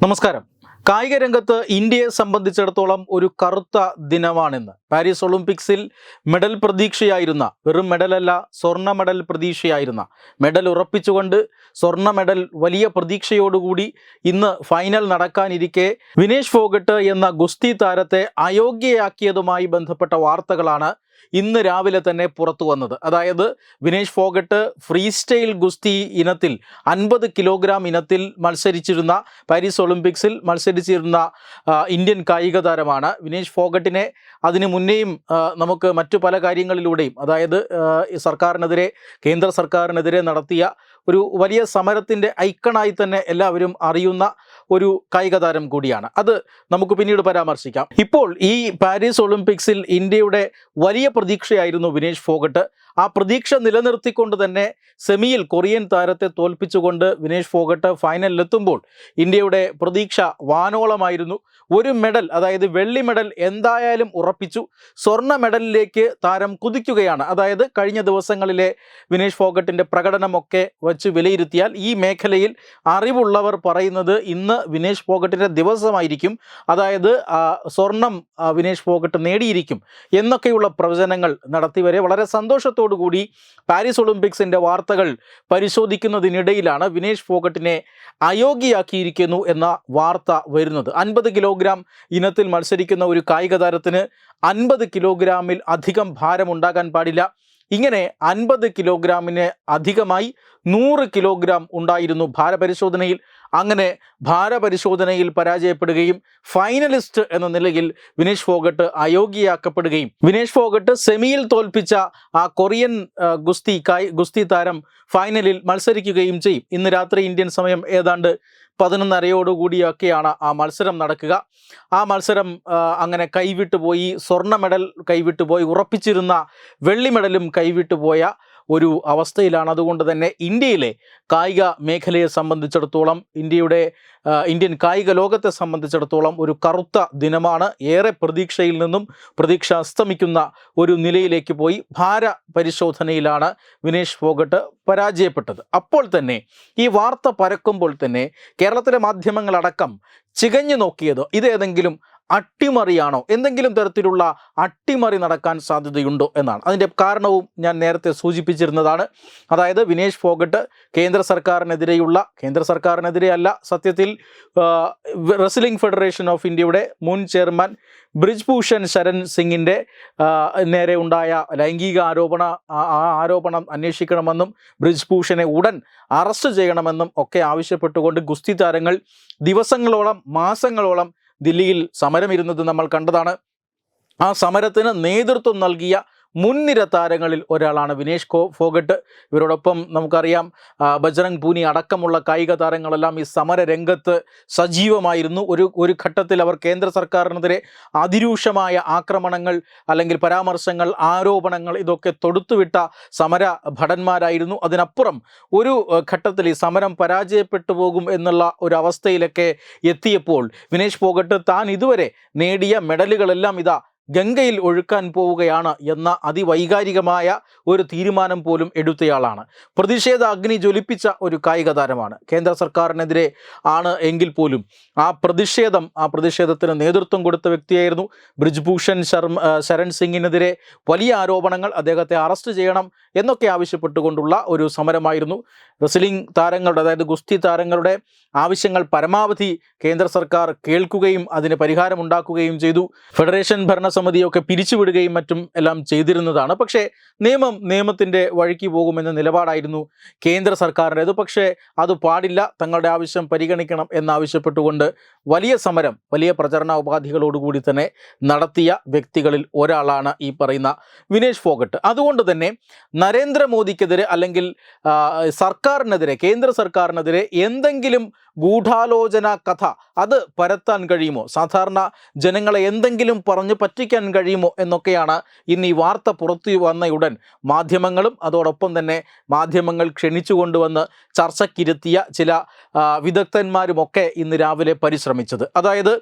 നമസ്കാരം. കായിക രംഗത്ത് ഇന്ത്യയെ സംബന്ധിച്ചിടത്തോളം ഒരു കറുത്ത ദിനമാണിന്ന്. പാരീസ് ഒളിമ്പിക്സിൽ മെഡൽ പ്രതീക്ഷയായിരുന്ന വെറും മെഡലല്ല സ്വർണ മെഡൽ പ്രതീക്ഷയായിരുന്ന മെഡൽ ഉറപ്പിച്ചുകൊണ്ട് സ്വർണ മെഡൽ വലിയ പ്രതീക്ഷയോടുകൂടി ഇന്ന് ഫൈനൽ നടക്കാനിരിക്കെ വിനേഷ് ഫോഗട്ട് എന്ന ഗുസ്തി താരത്തെ അയോഗ്യയാക്കിയതുമായി ബന്ധപ്പെട്ട വാർത്തകളാണ് ഇന്ന് രാവിലെ തന്നെ പുറത്തു വന്നത്. അതായത് വിനേഷ് ഫോഗട്ട് ഫ്രീ സ്റ്റൈൽ ഗുസ്തി ഇനത്തിൽ അൻപത് കിലോഗ്രാം ഇനത്തിൽ മത്സരിച്ചിരുന്ന പാരീസ് ഒളിമ്പിക്സിൽ മത്സരിച്ചിരുന്ന ഇന്ത്യൻ കായിക താരമാണ് വിനേഷ് ഫോഗട്ടിനെ. അതിനു മുന്നേയും നമുക്ക് മറ്റു പല കാര്യങ്ങളിലൂടെയും അതായത് സർക്കാരിനെതിരെ കേന്ദ്ര സർക്കാരിനെതിരെ നടത്തിയ ഒരു വലിയ സമരത്തിന്റെ ഐക്കണായി തന്നെ എല്ലാവരും അറിയുന്ന ഒരു കായിക താരം കൂടിയാണ്. അത് നമുക്ക് പിന്നീട് പരാമർശിക്കാം. ഇപ്പോൾ ഈ പാരീസ് ഒളിമ്പിക്സിൽ ഇന്ത്യയുടെ വലിയ പ്രതീക്ഷയായിരുന്നു വിനേഷ് ഫോഗട്ട്. ആ പ്രതീക്ഷ നിലനിർത്തിക്കൊണ്ട് തന്നെ സെമിയിൽ കൊറിയൻ താരത്തെ തോൽപ്പിച്ചുകൊണ്ട് വിനേഷ് ഫോഗട്ട് ഫൈനലിലെത്തുമ്പോൾ ഇന്ത്യയുടെ പ്രതീക്ഷ വാനോളമായിരുന്നു. ഒരു മെഡൽ അതായത് വെള്ളി മെഡൽ എന്തായാലും ഉറപ്പിച്ചു. സ്വർണ മെഡലിലേക്ക് താരം കുതിക്കുകയാണ്. അതായത് കഴിഞ്ഞ ദിവസങ്ങളിലെ വിനേഷ് ഫോഗട്ടിന്റെ പ്രകടനമൊക്കെ വച്ച് വിലയിരുത്തിയാൽ ഈ മേഖലയിൽ അറിവുള്ളവർ പറയുന്നത് ഇന്ന് വിനേഷ് ഫോഗട്ടിന്റെ ദിവസമായിരിക്കും. അതായത് സ്വർണം വിനേഷ് ഫോഗട്ട് നേടിയിരിക്കും എന്നൊക്കെയുള്ള പ്രവചനങ്ങൾ നടത്തിവരെ വളരെ സന്തോഷത്തോടു കൂടി പാരീസ് ഒളിമ്പിക്സിന്റെ വാർത്തകൾ പരിശോധിക്കുന്നതിനിടയിലാണ് വിനേഷ് ഫോഗട്ടിനെ അയോഗ്യയാക്കിയിരിക്കുന്നു എന്ന വാർത്ത വരുന്നത്. അൻപത് കിലോഗ്രാം ഇനത്തിൽ മത്സരിക്കുന്ന ഒരു കായിക താരത്തിന് അൻപത് കിലോഗ്രാമിൽ അധികം ഭാരമുണ്ടാകാൻ പാടില്ല. ഇങ്ങനെ അൻപത് കിലോഗ്രാമിന് അധികമായി നൂറ് കിലോഗ്രാം ഉണ്ടായിരുന്നു ഭാരപരിശോധനയിൽ. അങ്ങനെ ഭാരപരിശോധനയിൽ പരാജയപ്പെടുകയും ഫൈനലിസ്റ്റ് എന്ന നിലയിൽ വിനേഷ് ഫോഗട്ട് അയോഗ്യയാക്കപ്പെടുകയും. വിനേഷ് ഫോഗട്ട് സെമിയിൽ തോൽപ്പിച്ച ആ കൊറിയൻ ഗുസ്തി കായ് ഗുസ്തി താരം ഫൈനലിൽ മത്സരിക്കുകയും ചെയ്യും. ഇന്ന് രാത്രി ഇന്ത്യൻ സമയം ഏതാണ്ട് പതിനൊന്നരയോടുകൂടിയൊക്കെയാണ് ആ മത്സരം നടക്കുക. ആ മത്സരം അങ്ങനെ കൈവിട്ടുപോയി സ്വർണ മെഡൽ കൈവിട്ടുപോയി ഉറപ്പിച്ചിരുന്ന വെള്ളി മെഡലും കൈവിട്ടു പോയ ഒരു അവസ്ഥയിലാണ്. അതുകൊണ്ട് തന്നെ ഇന്ത്യയിലെ കായിക മേഖലയെ സംബന്ധിച്ചിടത്തോളം ഇന്ത്യയുടെ ഇന്ത്യൻ കായിക ലോകത്തെ സംബന്ധിച്ചിടത്തോളം ഒരു കറുത്ത ദിനമാണ്. ഏറെ പ്രതീക്ഷയിൽ നിന്നും പ്രതീക്ഷ അസ്തമിക്കുന്ന ഒരു നിലയിലേക്ക് പോയി. ഭാര പരിശോധനയിലാണ് വിനേഷ് ഫോഗട്ട് പരാജയപ്പെട്ടത്. അപ്പോൾ തന്നെ ഈ വാർത്ത പരക്കുമ്പോൾ തന്നെ കേരളത്തിലെ മാധ്യമങ്ങളടക്കം ചികഞ്ഞു നോക്കിയത് ഇതേതെങ്കിലും അട്ടിമറിയാണോ? എന്തെങ്കിലും തരത്തിലുള്ള അട്ടിമറി നടക്കാൻ സാധ്യതയുണ്ടോ എന്നാണ്. അതിന്റെ കാരണവും ഞാൻ നേരത്തെ സൂചിപ്പിച്ചിരുന്നതാണ്. അതായത് വിനേഷ് ഫോഗട്ട് കേന്ദ്ര സർക്കാരിനെതിരെയുള്ള കേന്ദ്ര സർക്കാരിനെതിരെയല്ല സത്യത്തിൽ റെസ്ലിംഗ് ഫെഡറേഷൻ ഓഫ് ഇന്ത്യയുടെ മുൻ ചെയർമാൻ ബ്രിജ്ഭൂഷൺ ശരൺ സിംഗിന്റെ നേരെ ഉണ്ടായ ലൈംഗിക ആരോപണ ആ ആരോപണം അന്വേഷിക്കണമെന്നും ബ്രിജ്ഭൂഷനെ ഉടൻ അറസ്റ്റ് ചെയ്യണമെന്നും ഒക്കെ ആവശ്യപ്പെട്ടുകൊണ്ട് ഗുസ്തി താരങ്ങൾ ദിവസങ്ങളോളം മാസങ്ങളോളം ദില്ലിയിൽ സമരമിരുന്നത് നമ്മൾ കണ്ടതാണ്. ആ സമരത്തിന് നേതൃത്വം നൽകിയ മുൻനിര താരങ്ങളിൽ ഒരാളാണ് വിനേഷ് കോ ഫോഗട്ട്. ഇവരോടൊപ്പം നമുക്കറിയാം ബജ്രംഗ് പൂനി അടക്കമുള്ള കായിക താരങ്ങളെല്ലാം ഈ സമര രംഗത്ത് സജീവമായിരുന്നു. ഒരു ഒരു ഘട്ടത്തിൽ അവർ കേന്ദ്ര സർക്കാരിനെതിരെ അതിരൂക്ഷമായ ആക്രമണങ്ങൾ അല്ലെങ്കിൽ പരാമർശങ്ങൾ ആരോപണങ്ങൾ ഇതൊക്കെ തൊടുത്തുവിട്ട സമര ഭടന്മാരായിരുന്നു. അതിനപ്പുറം ഒരു ഘട്ടത്തിൽ ഈ സമരം പരാജയപ്പെട്ടു പോകും എന്നുള്ള ഒരു അവസ്ഥയിലൊക്കെ എത്തിയപ്പോൾ വിനേഷ് ഫോഗട്ട് താൻ ഇതുവരെ നേടിയ മെഡലുകളെല്ലാം ഇതാ ഗംഗയിൽ ഒഴുക്കാൻ പോവുകയാണ് എന്ന അതിവൈകാരികമായ ഒരു തീരുമാനം പോലും എടുത്തയാളാണ്. പ്രതിഷേധ അഗ്നി ജ്വലിപ്പിച്ച ഒരു കായിക താരമാണ്. കേന്ദ്ര സർക്കാരിനെതിരെ ആണ് എങ്കിൽ പോലും ആ പ്രതിഷേധം ആ പ്രതിഷേധത്തിന് നേതൃത്വം കൊടുത്ത വ്യക്തിയായിരുന്നു ബ്രിജ്ഭൂഷൺ ശർമ്മ ശരൺ സിംഗിനെതിരെ വലിയ ആരോപണങ്ങൾ അദ്ദേഹത്തെ അറസ്റ്റ് ചെയ്യണം എന്നൊക്കെ ആവശ്യപ്പെട്ടുകൊണ്ടുള്ള ഒരു സമരമായിരുന്നു. റെസ്ലിംഗ് താരങ്ങളുടെ അതായത് ഗുസ്തി താരങ്ങളുടെ ആവശ്യങ്ങൾ പരമാവധി കേന്ദ്ര സർക്കാർ കേൾക്കുകയും അതിന് പരിഹാരമുണ്ടാക്കുകയും ചെയ്തു. ഫെഡറേഷൻ ഭരണസമിതിയൊക്കെ പിരിച്ചുവിടുകയും മറ്റും എല്ലാം ചെയ്തിരുന്നതാണ്. പക്ഷേ നിയമം നിയമത്തിന്റെ വഴിക്ക് പോകുമെന്ന നിലപാടായിരുന്നു കേന്ദ്ര സർക്കാരിന്റേത്. പക്ഷേ അത് പാടില്ല. തങ്ങളുടെ ആവശ്യം പരിഗണിക്കണം എന്നാവശ്യപ്പെട്ടുകൊണ്ട് വലിയ സമരം വലിയ പ്രചരണ ഉപാധികളോടുകൂടി തന്നെ നടത്തിയ വ്യക്തികളിൽ ഒരാളാണ് ഈ പറയുന്ന വിനേഷ് ഫോഗട്ട്. അതുകൊണ്ട് തന്നെ നരേന്ദ്രമോദിക്കെതിരെ അല്ലെങ്കിൽ സർക്കാരിനെതിരെ കേന്ദ്ര സർക്കാരിനെതിരെ എന്തെങ്കിലും ഗൂഢാലോചന കഥ. അത് പരത്താൻ കഴിയുമോ? സാധാരണ ജനങ്ങളെ എന്തെങ്കിലും പറഞ്ഞ് പറ്റിക്കാൻ കഴിയുമോ എന്നൊക്കെയാണ് ഇന്ന് ഈ വാർത്ത പുറത്തു വന്നയുടൻ മാധ്യമങ്ങളും അതോടൊപ്പം തന്നെ മാധ്യമങ്ങൾ ക്ഷണിച്ചു കൊണ്ടുവന്ന് ചർച്ചയ്ക്കിരുത്തിയ ചില വിദഗ്ധന്മാരുമൊക്കെ ഇന്ന് രാവിലെ പരിശ്രമിച്ചത്. അതായത്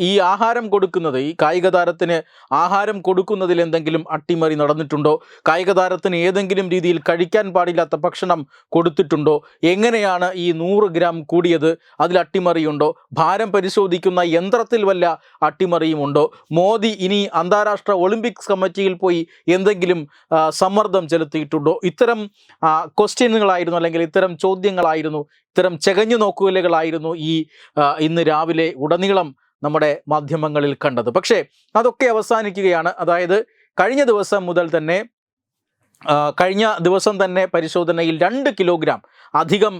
ഈ ആഹാരം കൊടുക്കുന്നത് ഈ കായിക താരത്തിന് ആഹാരം കൊടുക്കുന്നതിൽ എന്തെങ്കിലും അട്ടിമറി നടന്നിട്ടുണ്ടോ? കായിക താരത്തിന് ഏതെങ്കിലും രീതിയിൽ കഴിക്കാൻ പാടില്ലാത്ത ഭക്ഷണം കൊടുത്തിട്ടുണ്ടോ? എങ്ങനെയാണ് ഈ നൂറ് ഗ്രാം കൂടിയത് അതിൽ അട്ടിമറിയുണ്ടോ? ഭാരം പരിശോധിക്കുന്ന യന്ത്രത്തിൽ വല്ല അട്ടിമറിയുമുണ്ടോ? മോദി ഇനി അന്താരാഷ്ട്ര ഒളിമ്പിക്സ് കമ്മിറ്റിയിൽ പോയി എന്തെങ്കിലും സമ്മർദ്ദം ചെലുത്തിയിട്ടുണ്ടോ? ഇത്തരം ക്വസ്റ്റ്യനുകളായിരുന്നു അല്ലെങ്കിൽ ഇത്തരം ചോദ്യങ്ങളായിരുന്നു ഇത്തരം ചെകഞ്ഞു നോക്കുകലുകളായിരുന്നു ഈ ഇന്ന് രാവിലെ ഉടനീളം നമ്മുടെ മാധ്യമങ്ങളിൽ കണ്ടത്. പക്ഷേ അതൊക്കെ അവസാനിക്കുകയാണ്. അതായത് കഴിഞ്ഞ ദിവസം മുതൽ തന്നെ കഴിഞ്ഞ ദിവസം തന്നെ പരിശോധനയിൽ രണ്ട് കിലോഗ്രാം അധികം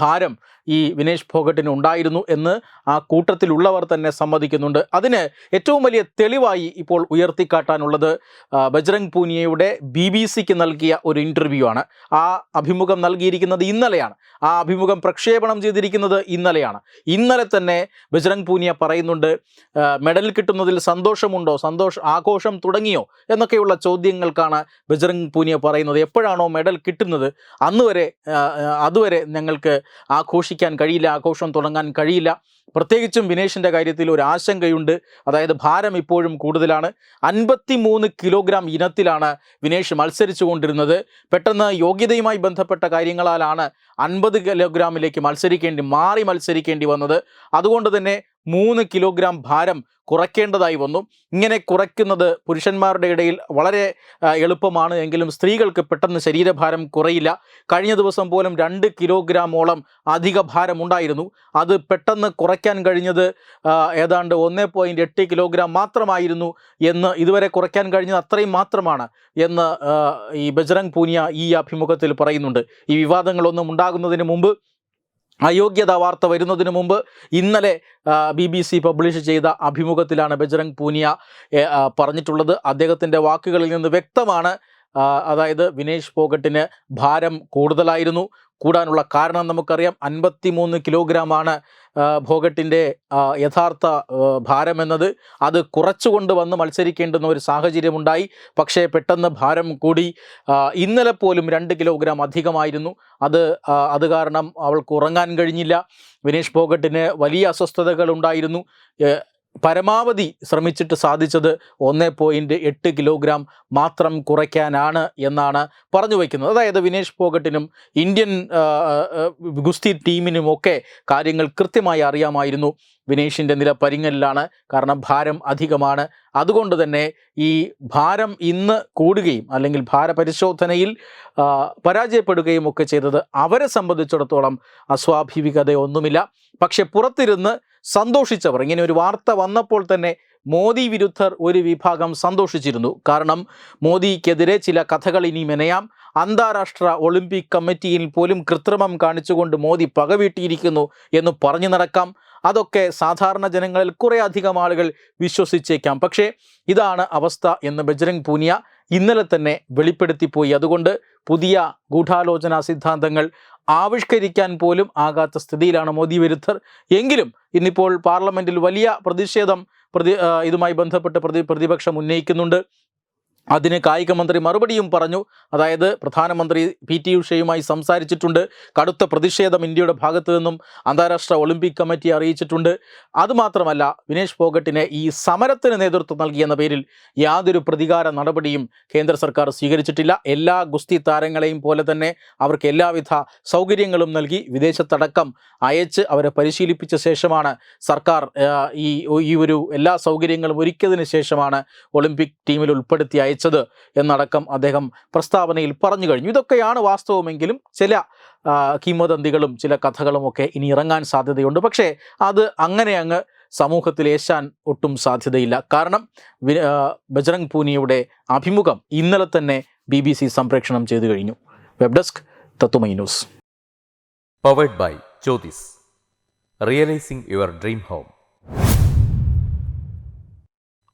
ഭാരം ഈ വിനേഷ് ഫോഗട്ടിന് ഉണ്ടായിരുന്നു എന്ന് ആ കൂട്ടത്തിലുള്ളവർ തന്നെ സമ്മതിക്കുന്നുണ്ട്. അതിന് ഏറ്റവും വലിയ തെളിവായി ഇപ്പോൾ ഉയർത്തിക്കാട്ടാനുള്ളത് ബജ്രംഗ് പൂനിയയുടെ ബി ബി സിക്ക് നൽകിയ ഒരു ഇന്റർവ്യൂ ആണ്. ആ അഭിമുഖം നൽകിയിരിക്കുന്നത് ഇന്നലെയാണ്. ആ അഭിമുഖം പ്രക്ഷേപണം ചെയ്തിരിക്കുന്നത് ഇന്നലെയാണ്. ഇന്നലെ തന്നെ ബജ്രംഗ് പൂനിയ പറയുന്നുണ്ട് മെഡൽ കിട്ടുന്നതിൽ സന്തോഷമുണ്ടോ? സന്തോഷം ആഘോഷം തുടങ്ങിയോ? എന്നൊക്കെയുള്ള ചോദ്യങ്ങൾക്കാണ് ബജ്രംഗ് പൂനിയ പറയുന്നത്. എപ്പോഴാണോ മെഡൽ കിട്ടുന്നത്? അന്ന് വരെ ആ, ആ, അതുവരെ ഞങ്ങൾക്ക് ആഘോഷിക്കാൻ കഴിയില്ല ആഘോഷം തുടങ്ങാൻ കഴിയില്ല. പ്രത്യേകിച്ചും വിനേഷിന്റെ കാര്യത്തിൽ ഒരു ആശങ്കയുണ്ട്. അതായത് ഭാരം ഇപ്പോഴും കൂടുതലാണ്. അൻപത്തി മൂന്ന് കിലോഗ്രാം ഇനത്തിലാണ് വിനേഷ് മത്സരിച്ചു കൊണ്ടിരുന്നത് പെട്ടെന്ന് യോഗ്യതയുമായി ബന്ധപ്പെട്ട കാര്യങ്ങളാലാണ് അൻപത് കിലോഗ്രാമിലേക്ക് മത്സരിക്കേണ്ടി മാറി മത്സരിക്കേണ്ടി വന്നത്. അതുകൊണ്ട് തന്നെ മൂന്ന് കിലോഗ്രാം ഭാരം കുറയ്ക്കേണ്ടതായി വന്നു. ഇങ്ങനെ കുറയ്ക്കുന്നത് പുരുഷന്മാരുടെ ഇടയിൽ വളരെ എളുപ്പമാണ്. എങ്കിലും സ്ത്രീകൾക്ക് പെട്ടെന്ന് ശരീരഭാരം കുറയില്ല. കഴിഞ്ഞ ദിവസം പോലും രണ്ട് കിലോഗ്രാമോളം അധിക ഭാരം ഉണ്ടായിരുന്നു. അത് പെട്ടെന്ന് കുറയ്ക്കാൻ കഴിഞ്ഞത് ഏതാണ്ട് ഒന്ന് പോയിന്റ് എട്ട് കിലോഗ്രാം മാത്രമായിരുന്നു എന്ന് ഇതുവരെ കുറയ്ക്കാൻ കഴിഞ്ഞത് അത്രയും മാത്രമാണ് എന്ന് ഈ ബജ്രംഗ് പൂനിയ ഈ അഭിമുഖത്തിൽ പറയുന്നുണ്ട്. ഈ വിവാദങ്ങളൊന്നും ഉണ്ടാകുന്നതിന് മുമ്പ് അയോഗ്യത വാർത്ത വരുന്നതിന് മുമ്പ് ഇന്നലെ ബി ബി സി പബ്ലിഷ് ചെയ്ത അഭിമുഖത്തിലാണ് ബജ്രംഗ് പൂനിയ പറഞ്ഞിട്ടുള്ളത്. അദ്ദേഹത്തിന്റെ വാക്കുകളിൽ നിന്ന് വ്യക്തമാണ് അതായത് വിനേഷ് ഫോഗട്ടിന് ഭാരം കൂടുതലായിരുന്നു. കൂടാനുള്ള കാരണം നമുക്കറിയാം അൻപത്തി മൂന്ന് കിലോഗ്രാമാണ് ഭോഗട്ടിന്റെ യഥാർത്ഥ ഭാരമെന്നത് അത് കുറച്ചുകൊണ്ട് വന്ന് മത്സരിക്കേണ്ടുന്ന ഒരു സാഹചര്യമുണ്ടായി. പക്ഷേ പെട്ടെന്ന് ഭാരം കൂടി ഇന്നലെ പോലും രണ്ട് കിലോഗ്രാം അധികമായിരുന്നു. അത് അത് കാരണം അവൾക്ക് ഉറങ്ങാൻ കഴിഞ്ഞില്ല. വിനേഷ് ഭോഗട്ടിന് വലിയ അസ്വസ്ഥതകൾ ഉണ്ടായിരുന്നു. പരമാവധി ശ്രമിച്ചിട്ട് സാധിച്ചത് ഒന്ന് പോയിന്റ് എട്ട് കിലോഗ്രാം മാത്രം കുറയ്ക്കാനാണ് എന്നാണ് പറഞ്ഞു വയ്ക്കുന്നത്. അതായത് വിനേഷ് ഫോഗട്ടിനും ഇന്ത്യൻ ഗുസ്തി ടീമിനുമൊക്കെ കാര്യങ്ങൾ കൃത്യമായി അറിയാമായിരുന്നു വിനേഷിന്റെ നില പരിങ്ങലിലാണ്. കാരണം ഭാരം അധികമാണ്. അതുകൊണ്ട് തന്നെ ഈ ഭാരം ഇന്ന് കൂടുകയും അല്ലെങ്കിൽ ഭാരപരിശോധനയിൽ പരാജയപ്പെടുകയും ഒക്കെ ചെയ്തത് അവരെ സംബന്ധിച്ചിടത്തോളം അസ്വാഭാവികതയൊന്നുമില്ല. പക്ഷെ പുറത്തിരുന്ന് സന്തോഷിച്ചവർ. ഇങ്ങനെ ഒരു വാർത്ത വന്നപ്പോൾ തന്നെ മോദി വിരുദ്ധർ ഒരു വിഭാഗം സന്തോഷിച്ചിരുന്നു. കാരണം മോദിക്കെതിരെ ചില കഥകൾ ഇനി മെനയാം. അന്താരാഷ്ട്ര ഒളിമ്പിക് കമ്മിറ്റിയിൽ പോലും കൃത്രിമം കാണിച്ചുകൊണ്ട് മോദി പകവീട്ടിയിരിക്കുന്നു എന്ന് പറഞ്ഞു നടക്കാം. അതൊക്കെ സാധാരണ ജനങ്ങളിൽ കുറേ അധികം ആളുകൾ വിശ്വസിച്ചേക്കാം. പക്ഷേ ഇതാണ് അവസ്ഥ എന്ന് ബജ്രംഗ് പൂനിയ ഇന്നലെ തന്നെ വെളിപ്പെടുത്തിപ്പോയി. അതുകൊണ്ട് പുതിയ ഗൂഢാലോചന സിദ്ധാന്തങ്ങൾ ആവിഷ്കരിക്കാൻ പോലും ആകാത്ത സ്ഥിതിയിലാണ് മോദി വിരുദ്ധർ. എങ്കിലും ഇന്നിപ്പോൾ പാർലമെന്റിൽ വലിയ പ്രതിഷേധം പ്രതി ഇതുമായി ബന്ധപ്പെട്ട് പ്രതി പ്രതിപക്ഷം ഉന്നയിക്കുന്നുണ്ട്. അതിന് കായിക മന്ത്രി മറുപടിയും പറഞ്ഞു. അതായത് പ്രധാനമന്ത്രി പി ടി ഉഷയുമായി സംസാരിച്ചിട്ടുണ്ട്. കടുത്ത പ്രതിഷേധം ഇന്ത്യയുടെ ഭാഗത്തു നിന്നും അന്താരാഷ്ട്ര ഒളിമ്പിക് കമ്മിറ്റി അറിയിച്ചിട്ടുണ്ട്. അതുമാത്രമല്ല വിനേഷ് ഫോഗട്ടിനെ ഈ സമരത്തിന് നേതൃത്വം നൽകിയെന്ന പേരിൽ യാതൊരു പ്രതികാര നടപടിയും കേന്ദ്ര സർക്കാർ സ്വീകരിച്ചിട്ടില്ല. എല്ലാ ഗുസ്തി താരങ്ങളെയും പോലെ തന്നെ അവർക്ക് എല്ലാവിധ സൗകര്യങ്ങളും നൽകി വിദേശത്തടക്കം അയച്ച് അവരെ പരിശീലിപ്പിച്ച ശേഷമാണ് സർക്കാർ ഈ ഈ ഒരു എല്ലാ സൗകര്യങ്ങളും ഒരുക്കിയതിന് ശേഷമാണ് ഒളിമ്പിക് ടീമിൽ ഉൾപ്പെടുത്തി അയച്ചത് എന്നടക്കം അദ്ദേഹം പ്രസ്താവനയിൽ പറഞ്ഞു കഴിഞ്ഞു. ഇതൊക്കെയാണ് വാസ്തവമെങ്കിലും ചില കിമ്മതന്തികളും ചില കഥകളുമൊക്കെ ഇനി ഇറങ്ങാൻ സാധ്യതയുണ്ട്. പക്ഷേ അത് അങ്ങനെ അങ്ങ് സമൂഹത്തിൽ ഏശാൻ ഒട്ടും സാധ്യതയില്ല. കാരണം ബജ്രംഗ് പൂനിയുടെ അഭിമുഖം ഇന്നലെ തന്നെ ബി ബി സി സംപ്രേഷണം ചെയ്തു കഴിഞ്ഞു. വെബ് ഡെസ്ക് തത്തുമൈ news. Powered by Jyothis realising your dream home.